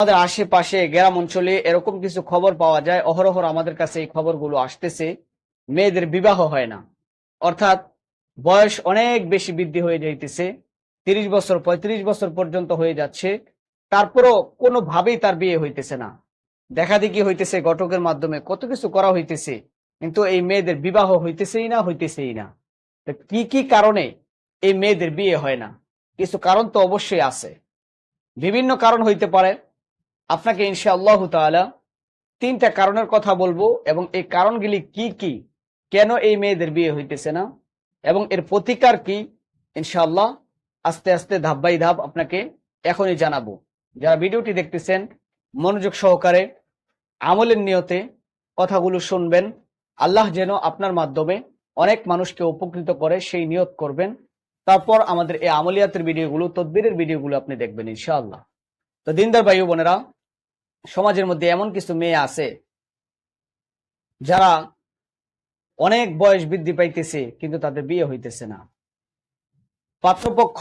আমাদের আশেপাশে গ্রাম অঞ্চলে এরকম কিছু খবর পাওয়া যায় অহরহর আমাদের কাছে এই খবরগুলো আসতেছে। মেয়েদের বিবাহ হয় না। অর্থাৎ বয়স অনেক বেশি বৃদ্ধি হয়ে যাইতেছে। তিরিশ বছর, পঁয়ত্রিশ বছর পর্যন্ত হয়ে যাচ্ছে। তারপরও কোনোভাবেই তার বিয়ে হইতেছে না। দেখা দেখি হইতেছে ঘটকের মাধ্যমে কত কিছু করা হইতেছে, কিন্তু এই মেয়েদের বিবাহ হইতেছেই না হইতেছেই না। তো কি কি কারণে এই মেয়েদের বিয়ে হয় না? কিছু কারণ তো অবশ্যই আছে। বিভিন্ন কারণ হইতে পারে। আপনাকে ইনশাআল্লাহ তাআলা তিনটা কারণের কথা বলব এবং এই কারণগুলি কি কি, কেন এই মেয়েদের বিয়ে হইতেছে না এবং এর প্রতিকার কি, ইনশাআল্লাহ আস্তে আস্তে ধাপ বাই ধাপ আপনাকে এখনই জানাব। যারা ভিডিওটি দেখতেছেন, মনোযোগ সহকারে, আমলের নিয়তে কথাগুলো শুনবেন, আল্লাহ যেন আপনার মাধ্যমে অনেক মানুষকে উপকৃত করে, সেই নিয়ত করবেন। তারপর আমাদের এই আমলিয়াতের ভিডিওগুলো, তদবিরের ভিডিওগুলো আপনি দেখবেন, ইনশাআল্লাহ। তো দিনদার ভাই বোনেরা সমাজের মধ্যে এমন কিছু মেয়ে আছে যারা অনেক বয়স বৃদ্ধি পাইতেছে, কিন্তু তাদের বিয়ে হইতেছে না। পাত্রপক্ষ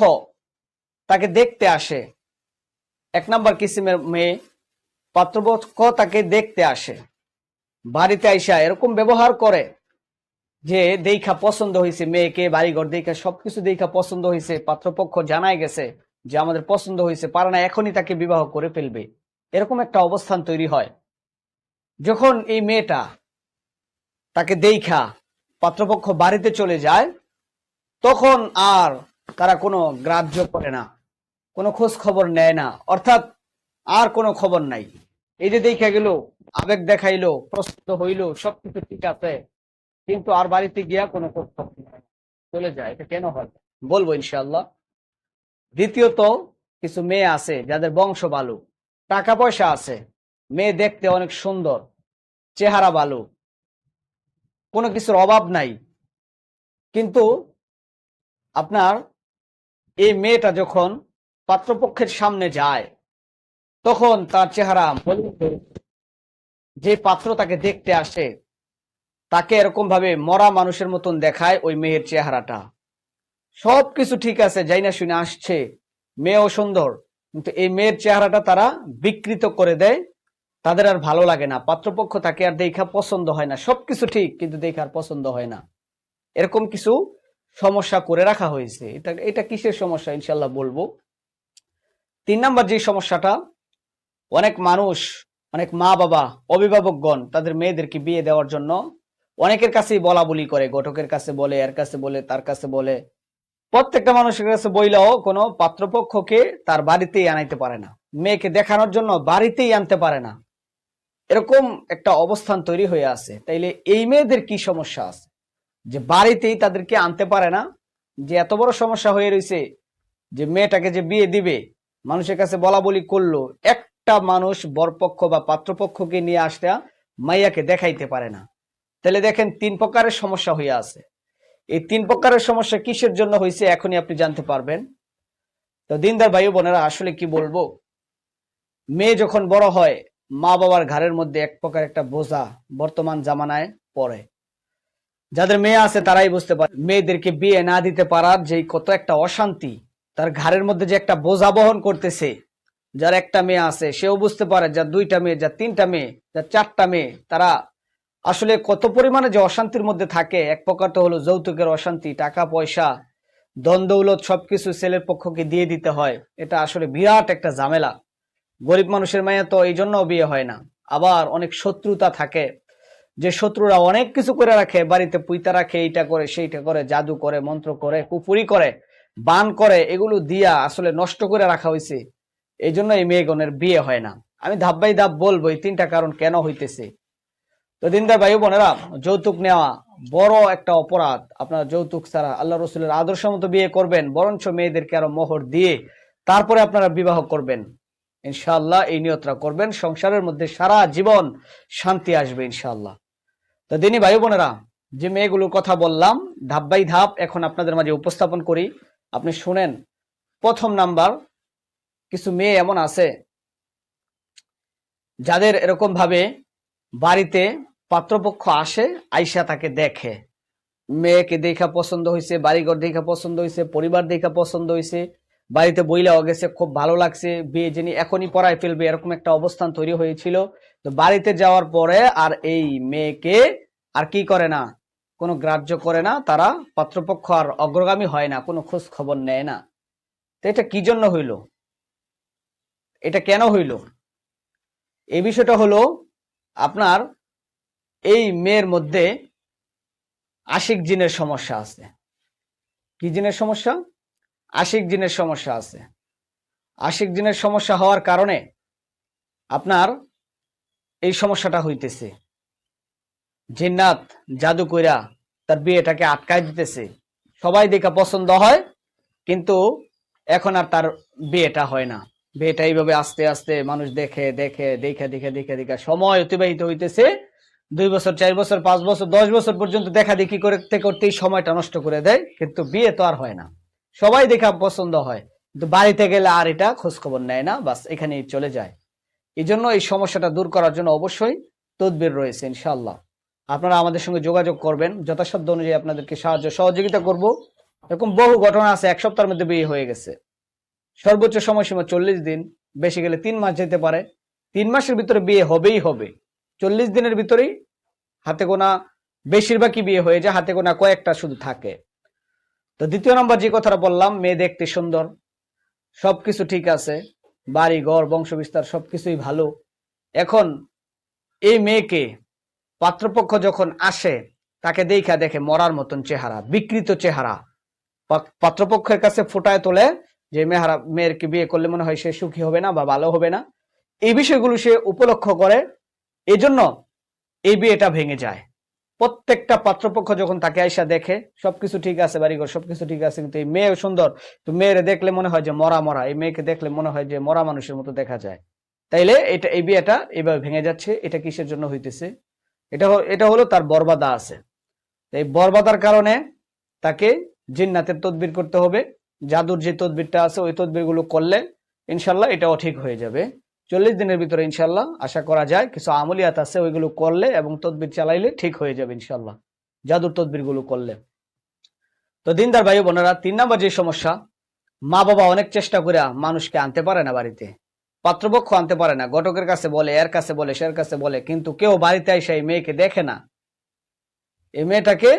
তাকে দেখতে আসে। এক নাম্বার কিসিমের মেয়ে পাত্রপক্ষ তাকে দেখতে আসে। বাড়িতে আইসা এরকম ব্যবহার করে যে দেখা পছন্দ হয়েছে মেয়েকে, বাড়িঘর দেখা সবকিছু দেখা পছন্দ হয়েছে পাত্রপক্ষ জানাই গেছে যে আমাদের পছন্দ হয়েছে পারে না, এখনই তাকে বিবাহ করে ফেলবে। এরকম একটা অবস্থান তৈরি হয়। যখন এই মেয়েটা তাকে দেখা পাত্রপক্ষ বাড়িতে চলে যায়, তখন আর তারা কোনো গ্রাহ্য করে না, কোনো খোঁজ খবর নেয় না, অর্থাৎ আর কোনো খবর নাই। এই যে দেখা গেল, আবেগ দেখাইলো, প্রস্তুত হইল, সবকিছু ঠিক আছে, কিন্তু আর বাড়িতে গিয়া কোনো খোঁজ খবর চলে যায়, এটা কেন হয়? বলব ইনশাল্লাহ দ্বিতীয়ত কিছু মেয়ে আছে যাদের বংশ ভালো টাকা পয়সা আছে, মেয়ে দেখতে অনেক সুন্দর, চেহারা ভালো, কোনো কিছুর অভাব নাই। কিন্তু আপনার এই মেয়েটা যখন পাত্রপক্ষের সামনে যায়, তখন তার চেহারা যে পাত্র তাকে দেখতে আসে, তাকে এরকম ভাবে মরা মানুষের মতন দেখায় ওই মেয়ের চেহারাটা। সবকিছু ঠিক আছে, যাই না শুনে আসছে, মেয়েও সুন্দর। কিন্তু এই মেয়ের চেহারাটা তারা বিকৃত করে দেয়, তাদের আর ভালো লাগে না। পাত্রপক্ষ তাকে আর দেখা পছন্দ হয় না। সবকিছু ঠিক, কিন্তু দেখা আর পছন্দ হয় না। এরকম কিছু সমস্যা করে রাখা হয়েছে। এটা এটা কিসের সমস্যা ইনশাল্লাহ বলব। তিন নাম্বার যে সমস্যাটা, অনেক মানুষ, অনেক মা বাবা অভিভাবকগণ তাদের মেয়েদেরকে বিয়ে দেওয়ার জন্য অনেকের কাছেই বলা বলি করে। ঘটকের কাছে বলে, এর কাছে বলে, তার কাছে বলে। প্রত্যেকটা মানুষের কাছে বইলেও কোনো পাত্রপক্ষকে তার বাড়িতেই আনাইতে পারে না। মেয়েকে দেখানোর জন্য বাড়িতেই আনতে পারে না। এরকম একটা অবস্থান তৈরি হয়ে আছে। তাইলে এই মেয়েদের কি সমস্যা আছে? যে বাড়িতেই তাদেরকে আনতে পারে না, যে এত বড় সমস্যা হয়ে রয়েছে যে মেয়েটাকে যে বিয়ে দিবে, মানুষের কাছে বলা বলি করল, একটা মানুষ বরপক্ষ বা পাত্রপক্ষকে নিয়ে আসতে মাইয়াকে দেখাইতে পারে না। তাহলে দেখেন তিন প্রকারের সমস্যা হয়ে আছে। এই তিন প্রকারের সমস্যা কিসের জন্য হয়েছে এখনই আপনি জানতে পারবেন। তো দিনদার ভাই বোনেরা, আসলে কি বলব? মেয়ে যখন বড় হয়, মা বাবার ঘরের মধ্যে এক প্রকার একটা বোঝা বর্তমান জামানায় পড়ে। যাদের মেয়ে আছে তারাই বুঝতে পারে, মেয়েদেরকে বিয়ে না দিতে পারার যে কত একটা অশান্তি, তার ঘরের মধ্যে যে একটা বোঝা বহন করতেছে, যার একটা মেয়ে আছে, সেও বুঝতে পারে, যার দুইটা মেয়ে, যার তিনটা মেয়ে, যার চারটা মেয়ে, তারা আসলে কত পরিমাণে যে অশান্তির মধ্যে থাকে, এক প্রকার তো হলো যৌতুকের অশান্তি, টাকা, পয়সা দৌলত সবকিছু ছেলের পক্ষকে দিয়ে দিতে হয়। এটা আসলে বিরাট একটা ঝামেলা। গরিব মানুষের মায়া তো এই জন্য বিয়ে হয় না। আবার অনেক শত্রুতা থাকে। যে শত্রুরা অনেক কিছু করে রাখে, বাড়িতে পুইতা রাখে, এইটা করে, সেইটা করে, জাদু করে, মন্ত্র করে, কুপুরি করে, বান করে, এগুলো দিয়া আসলে নষ্ট করে রাখা হয়েছে এই জন্য এই মেয়েগণের বিয়ে হয় না। আমি ধাপ বাই ধাপ বলব, এই তিনটা কারণ কেন হইতেছে? তো দিনদার ভাই বোনেরা, যৌতুক নেওয়া বড় একটা অপরাধ। আপনার যৌতুক ছাড়া আল্লাহ রসুলের আদর্শ মতো বিয়ে করবেন, বরঞ্চ মেয়েদেরকে আরও মোহর দিয়ে তারপরে আপনারা বিবাহ করবেন। ইনশাআল্লাহ এই নিয়তরা করবেন, সংসারের মধ্যে সারা জীবন শান্তি আসবে ইনশাআল্লাহ। তো দিনই ভাই বোনেরা, যে মেয়েগুলোর কথা বললাম, ধাপ বাই ধাপ এখন আপনাদের মাঝে উপস্থাপন করি। আপনি শুনেন, প্রথম নাম্বার, কিছু মেয়ে এমন আছে, যাদের এরকম ভাবে বাড়িতে পাত্রপক্ষ আসে, আইসা তাকে দেখে। মেয়েকে দেখা পছন্দ হয়েছে বাড়িঘর দেখা পছন্দ হয়েছে পরিবার দেখা পছন্দ হয়েছে বাড়িতে বইলাও গেছে, খুব ভালো লাগছে। বিয়ে যিনি এখনই পড়ায় ফেলবে, এরকম একটা অবস্থান তৈরি হয়েছিল। তো বাড়িতে যাওয়ার পরে আর এই মেয়েকে আর কি করে না, কোনো গ্রাহ্য করে না, তারা পাত্রপক্ষ আর অগ্রগামী হয় না, কোনো খোঁজ খবর নেয় না। তো এটা কি জন্য হইল? এটা কেন হইল? এই বিষয়টা হলো, আপনার এই মেয়ের মধ্যে আশিক জিনের সমস্যা আছে। কি জিনের সমস্যা? আশিক জিনের সমস্যা আছে। আশিক জিনের সমস্যা হওয়ার কারণে আপনার এই সমস্যাটা হইতেছে। জিন্নাত জাদু কইরা তার বিয়েটাকে আটকায় দিতেছে। সবাই দেখা পছন্দ হয়, কিন্তু এখন আর তার বিয়েটা হয় না। বিয়েটা এইভাবে আস্তে আস্তে মানুষ দেখে দেখে দেখে দেখে দেখে দেখে সময় অতিবাহিত হইতেছে। দুই বছর, চার বছর, পাঁচ বছর, দশ বছর পর্যন্ত দেখা দেখি করতে করতেই সময়টা নষ্ট করে দেয়, কিন্তু বিয়ে তো আর হয় না। সবাই দেখা পছন্দ হয়, কিন্তু বাড়িতে গেলে আর এটা খোঁজ খবর নেয় না, বাস এখানেই চলে যায়। এই জন্য এই সমস্যাটা দূর করার জন্য অবশ্যই তদবির রয়েছে ইনশাল্লাহ আপনারা আমাদের সঙ্গে যোগাযোগ করবেন, যথাসাধ্য অনুযায়ী আপনাদেরকে সাহায্য, সহযোগিতা করব। এরকম বহু ঘটনা আছে, এক সপ্তাহের মধ্যে বিয়ে হয়ে গেছে। সর্বোচ্চ সময়সীমা চল্লিশ দিন, বেশি গেলে তিন মাস যেতে পারে। তিন মাসের ভিতরে বিয়ে হবেই হবে। চল্লিশ দিনের ভিতরেই হাতে গোনা, বেশিরভাগই বিয়ে হয়ে যায়, হাতে গোনা কয়েকটা শুধু থাকে। তো দ্বিতীয় নম্বর যে কথাটা বললাম, মেয়ে দেখতে সুন্দর, সবকিছু ঠিক আছে, বাড়ি, ঘর বংশ বিস্তার সবকিছুই ভালো। এখন এই মেয়েকে পাত্রপক্ষ যখন আসে, তাকে দেখা দেখে মরার মতন চেহারা, বিকৃত চেহারা। পাত্রপক্ষের কাছে ফুটায় তোলে যে মেহারা মেয়েরকে বিয়ে করলে মনে হয় সে সুখী হবে না বা ভালো হবে না। এই বিষয়গুলো সে উপলক্ষ করে এই জন্য এই বিয়েটা ভেঙে যায়। প্রত্যেকটা পাত্রপক্ষ যখন তাকে আইসা দেখে, সবকিছু ঠিক আছে, বাড়িঘর সবকিছু ঠিক আছে, কিন্তু এই মেয়ে সুন্দর, তো মেয়েরে দেখলে মনে হয় যে মরা মরা, এই মেয়েকে দেখলে মনে হয় যে মরা মানুষের মতো দেখা যায়। তাইলে এটা, এই বিয়েটা এইভাবে ভেঙে যাচ্ছে, এটা কিসের জন্য হইতেছে? এটা এটা হলো তার বরবাদা আছে। এই বরবাদার কারণে তাকে জিন্নাতের তদবির করতে হবে। জাদুর যে তদবিরটা আছে, ওই তদবিরগুলো করলে ইনশাল্লাহ এটাও ঠিক হয়ে যাবে। চল্লিশ দিনের ভিতরে ইনশাল্লাহ আশা করা যায়। কিছু আমলিয়াত আছে, ওইগুলো করলে এবং তদবির চালাইলে ঠিক হয়ে যাবে ইনশাল্লাহ জাদুর তদবিরগুলো করলে। তো দিনদার ভাই বোনেরা, তিন নাম্বার যে সমস্যা, মা বাবা অনেক চেষ্টা করে মানুষকে আনতে পারে না বাড়িতে। পাত্রপক্ষ আনতে পারে না। ঘটকের কাছে বলে, এর কাছে বলে, সের কাছে বলে, কিন্তু কেউ বাড়িতে এসে এই মেয়েকে দেখে না। এই মেয়েটাকে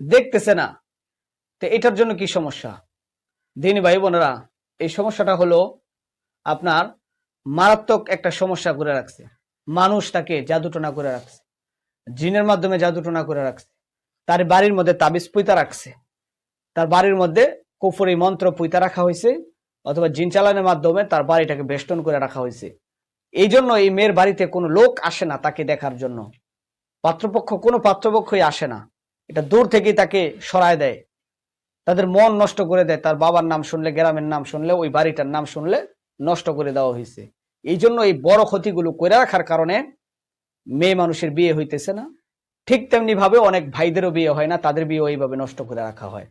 দেখতেছে না। তো এটার জন্য কি সমস্যা? দিনী ভাই বোনেরা, এই সমস্যাটা হলো আপনার মারাত্মক একটা সমস্যা করে রাখছে। মানুষ তাকে জাদুটনা করে রাখছে। জিনের মাধ্যমে জাদুটনা করে রাখছে। তার বাড়ির মধ্যে তাবিজ পুইতা রাখছে। তার বাড়ির মধ্যে কুফরি মন্ত্র পুইতা রাখা হয়েছে অথবা জিন চালানোর মাধ্যমে তার বাড়িটাকে বেষ্টন করে রাখা হয়েছে। এই জন্য এই মেয়ের বাড়িতে কোনো লোক আসে না তাকে দেখার জন্য। পাত্রপক্ষ, কোনো পাত্রপক্ষই আসে না। এটা দূর থেকেই তাকে সরায় দেয়। তাদের মন নষ্ট করে দেয়। তার বাবার নাম শুনলে, গ্রামের নাম শুনলে, ওই বাড়িটার নাম শুনলে নষ্ট করে দেওয়া হয়েছে এই জন্য এই বড় ক্ষতিগুলো করে রাখার কারণে মেয়ে মানুষের বিয়ে হইতেছে না। ঠিক তেমনি ভাবে অনেক ভাইদেরও বিয়ে হয় না, তাদের বিয়ে এইভাবে নষ্ট করে রাখা হয়।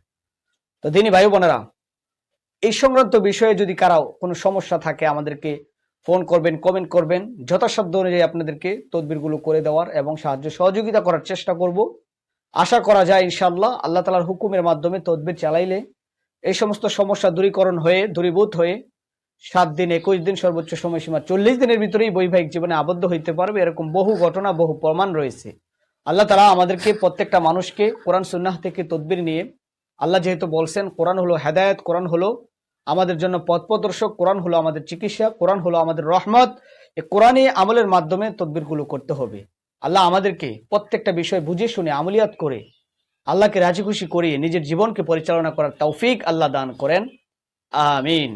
তো দিনী ভাই বোনেরা, এই সংক্রান্ত বিষয়ে যদি কারাও কোনো সমস্যা থাকে, আমাদেরকে ফোন করবেন, কমেন্ট করবেন। যথাসাধ্য অনুযায়ী আপনাদেরকে তদবিরগুলো করে দেওয়ার এবং সাহায্য সহযোগিতা করার চেষ্টা করব। আশা করা যায় ইনশাল্লাহ আল্লাহ তালার হুকুমের মাধ্যমে তদবির চালাইলে এই সমস্ত সমস্যা দূরীকরণ হয়ে, দূরীভূত হয়ে সাত দিন, একুশ দিন সর্বোচ্চ সময়সীমা। চল্লিশ দিনের ভিতরেই বৈবাহিক জীবনে আবদ্ধ হইতে পারবে। এরকম বহু ঘটনা, বহু প্রমাণ রয়েছে। আল্লাহ তালা আমাদেরকে প্রত্যেকটা মানুষকে কোরআন, সুন্নাহ থেকে তদবির নিয়ে আল্লাহ যেহেতু বলছেন, কোরআন হলো হেদায়ত, কোরআন হলো আমাদের জন্য পথ কোরআন হলো আমাদের চিকিৎসা, কোরআন হলো আমাদের রহমত। এই কোরআনে আমলের মাধ্যমে তদবিরগুলো করতে হবে। আল্লাহ আমাদেরকে প্রত্যেকটা বিষয় বুঝে শুনে আমলিয়াত করে আল্লাহকে রাজি খুশি করিয়ে নিজের জীবনকে পরিচালনা করার তৌফিক আল্লাহ দান করেন। আমিন।